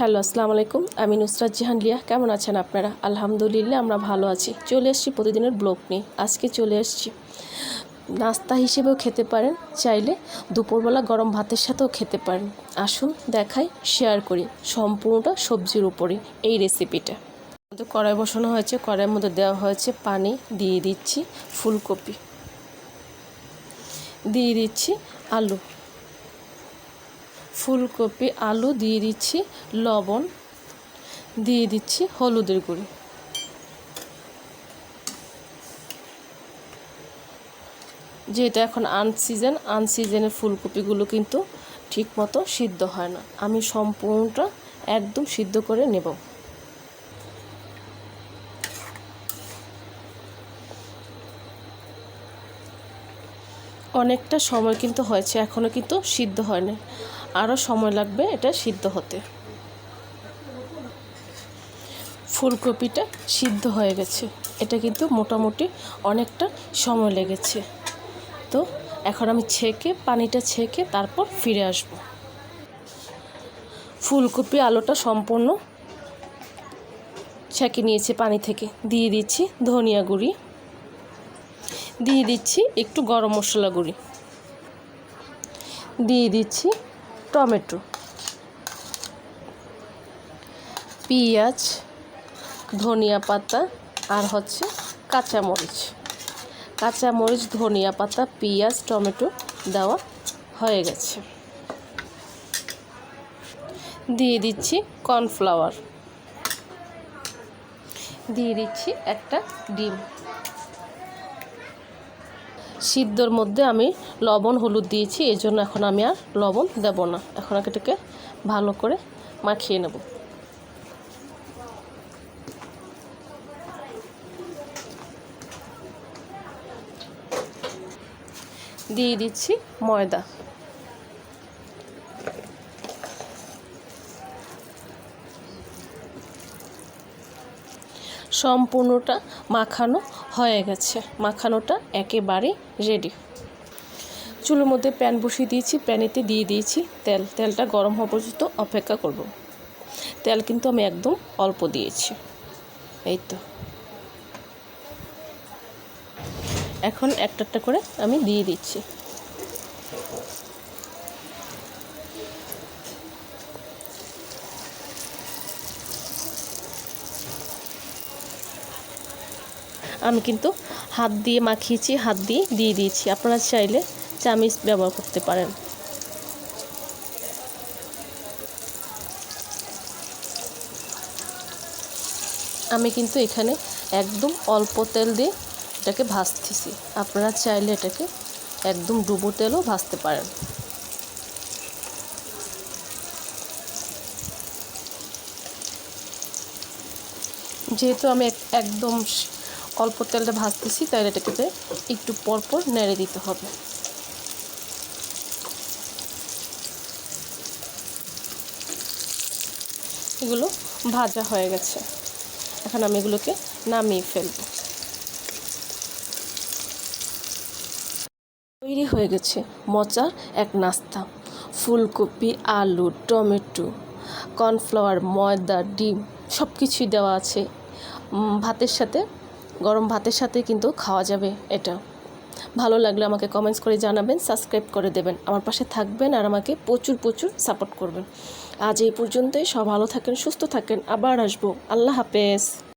Hello, আসসালামু আলাইকুম। আমি নুসরাত জাহান লিয়া কেমন আছেন আপনারা? আলহামদুলিল্লাহ, আমরা ভালো আছি। চলে এসেছি প্রতিদিনের ব্লগ নিয়ে। আজকে চলে এসেছি নাস্তা হিসেবেও খেতে পারেন, চাইলে দুপুরবেলা গরম ভাতের সাথেও খেতে পারেন। আসুন, দেখাই শেয়ার করি। সম্পূর্ণটা সবজির উপরে এই রেসিপিটা তো কড়াই বসানো হয়েছে। কড়াইয়ের মধ্যে দেওয়া হয়েছে পানি। দিয়ে দিচ্ছি ফুলকপি। দিয়ে দিচ্ছি আলু। ফুলকপি, আলু দিয়ে দিচ্ছি, লবণ দিয়ে দিচ্ছি, হলুদের গুঁড়ি। যেহেতু এখন আনসিজন আনসিজনের ফুলকপিগুলো কিন্তু ঠিকমতো সিদ্ধ হয় না। আমি সম্পূর্ণটা একদম সিদ্ধ করে নেব। অনেকটা সময় কিন্তু হয়েছে এখনও কিন্তু সিদ্ধ হয়নি আরও সময় লাগবে এটা সিদ্ধ হতে। ফুলকপিটা সিদ্ধ হয়ে গেছে। এটা কিন্তু মোটামুটি অনেকটা সময় লেগেছে। তো এখন আমি ছেঁকে, পানিটা ছেঁকে তারপর ফিরে আসব। ফুলকপি আলুটা সম্পূর্ণ ছেঁকে নিয়েছি পানি থেকে। দিয়ে দিচ্ছি ধনিয়া গুঁড়ি। দিয়ে দিচ্ছি একটু গরম মশলা গুঁড়ি। দিয়ে দিচ্ছি টমেটো। পেঁয়াজ, ধনিয়া পাতা আর হচ্ছে কাঁচামরিচ। কাঁচামরিচ, ধনিয়া পাতা, পেঁয়াজ, টমেটো দেওয়া হয়ে গেছে। দিয়ে দিচ্ছি কর্নফ্লাওয়ার। দিয়ে দিচ্ছি একটা ডিম। সিদ্ধর মধ্যে আমি লবণ, হলুদ দিয়েছি, এই জন্য এখন আমি আর লবণ দেব না। এখন এটাকে ভালো করে মাখিয়ে নেব। দিয়ে দিচ্ছি ময়দা। সম্পূর্ণটা মাখানো হয়ে গেছে। মাখানোটা একেবারে রেডি চুলোর মধ্যে প্যান বসিয়ে দিয়েছি প্যানেতে দিয়ে দিয়েছি তেল। তেলটা গরম হওয়া পর্যন্ত অপেক্ষা করব। তেল কিন্তু আমি একদম অল্প দিয়েছি। এই তো। এখন একটা একটা করে আমি দিয়ে দিচ্ছি। আমি কিন্তু হাত দিয়ে মাখিয়েছি, হাত দিয়ে দিয়ে দিয়েছি। আপনারা চাইলে চামিচ ব্যবহার করতে পারেন। আমি কিন্তু এখানে একদম অল্প তেল দিয়ে এটাকে ভাজতেছি। আপনারা চাইলে এটাকে একদম ডুবো তেলও ভাজতে পারেন। যেহেতু আমি একদম অল্প তেলটা ভাজতেছি তাই এটাকে একটু পরপর নেড়ে দিতে হবে। এগুলো ভাজা হয়ে গেছে। এখন আমি এগুলোকে নামিয়ে ফেলব। তৈরি হয়ে গেছে মজার এক নাস্তা। ফুলকপি, আলু, টমেটো, কর্নফ্লাওয়ার, ময়দা, ডিম সব কিছুই দেওয়া আছে। ভাতের সাথে গরম ভাতের সাথে কিন্তু খাওয়া যাবে এটা। ভালো লাগলে আমাকে কমেন্টস করে জানাবেন সাবস্ক্রাইব করে দেবেন। আমার পাশে থাকবেন আর আমাকে প্রচুর প্রচুর সাপোর্ট করবেন। আজ এই পর্যন্তই। সব ভালো থাকেন, সুস্থ থাকেন। আবার আসব। আল্লাহ হাফেজ।